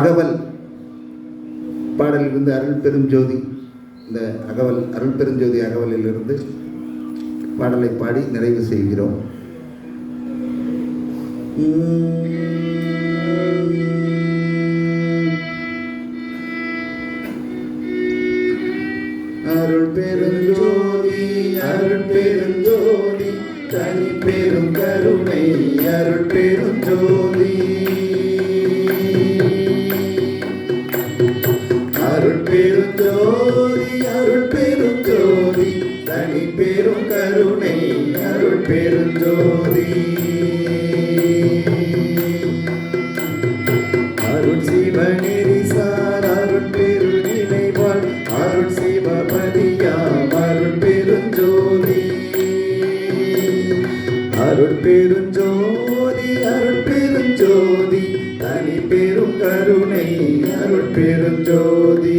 அகவல். பாடலிலிருந்து அருள் பெருஞ்சோதி இந்த அகவல் அருள் பெருஞ்சோதி அகவலிலிருந்து பாடலை பாடி நிறைவு செய்கிறோம். அருள் பெருஞ்சோதி அருள் பெருஞ்சோதி தனி பெரும் கருணை அருள் பெருஞ்சோதி தனி பெரும் கருணை அருள் பெருஞ்சோதி அருள் சிவ நெறிசார் அருள் பெரு நினைவாள். அருள் சிவபதியாம் அருள் பெருஞ்சோதி அருள் பெருஞ்சோதி அருள் பெருஞ்சோதி தனி பெரும் கருணை அருள் பெருஞ்சோதி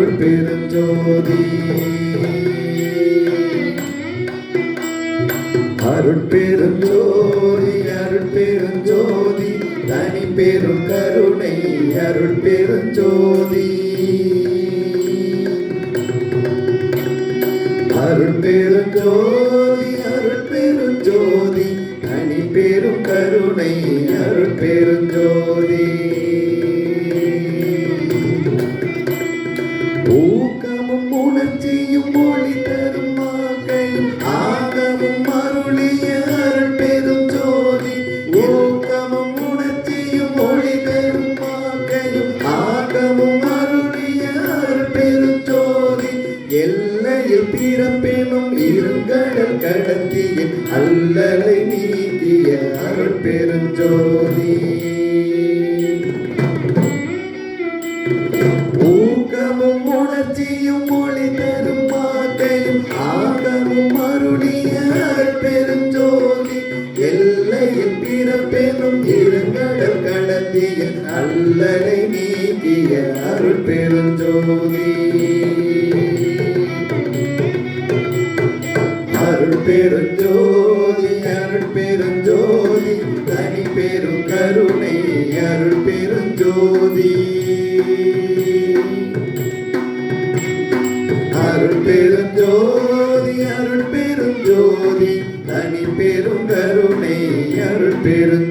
அருள் பெருஞ்சோதி அருள் பெருஞ்சோதி அருள் பெருஞ்சோதி தனி பெரும் கருணை அருள் பெருஞ்சோதி அருள் பெருஞ்சோதி அருள் பெருஞ்சோதி தனி பெரும் கருணை அருள் பெருஞ்சோதி எல்லையில் பிறப்பேனும் இருங்கடல் கடத்திய அல்லலை நீதிய அருள் பெருஞ்சோதி. ஊக்கமும் உணர்ச்சியும் மொழி தரும் வாக்கையும் ஆகமும் அருளிய பெருஞ்சோதி. எல்லையில் பிறப்பேனும் இருங்கடல் கடத்திய அல்லலை நீதிய அருள் பெருஞ்சோதி. கருணை அருள் பெருஞ்சோதி. அருள் பெருஞ்சோதி அருள் பெருஞ்சோதி தனி பெரும் கருணை அருள் பெருஞ்சோதி.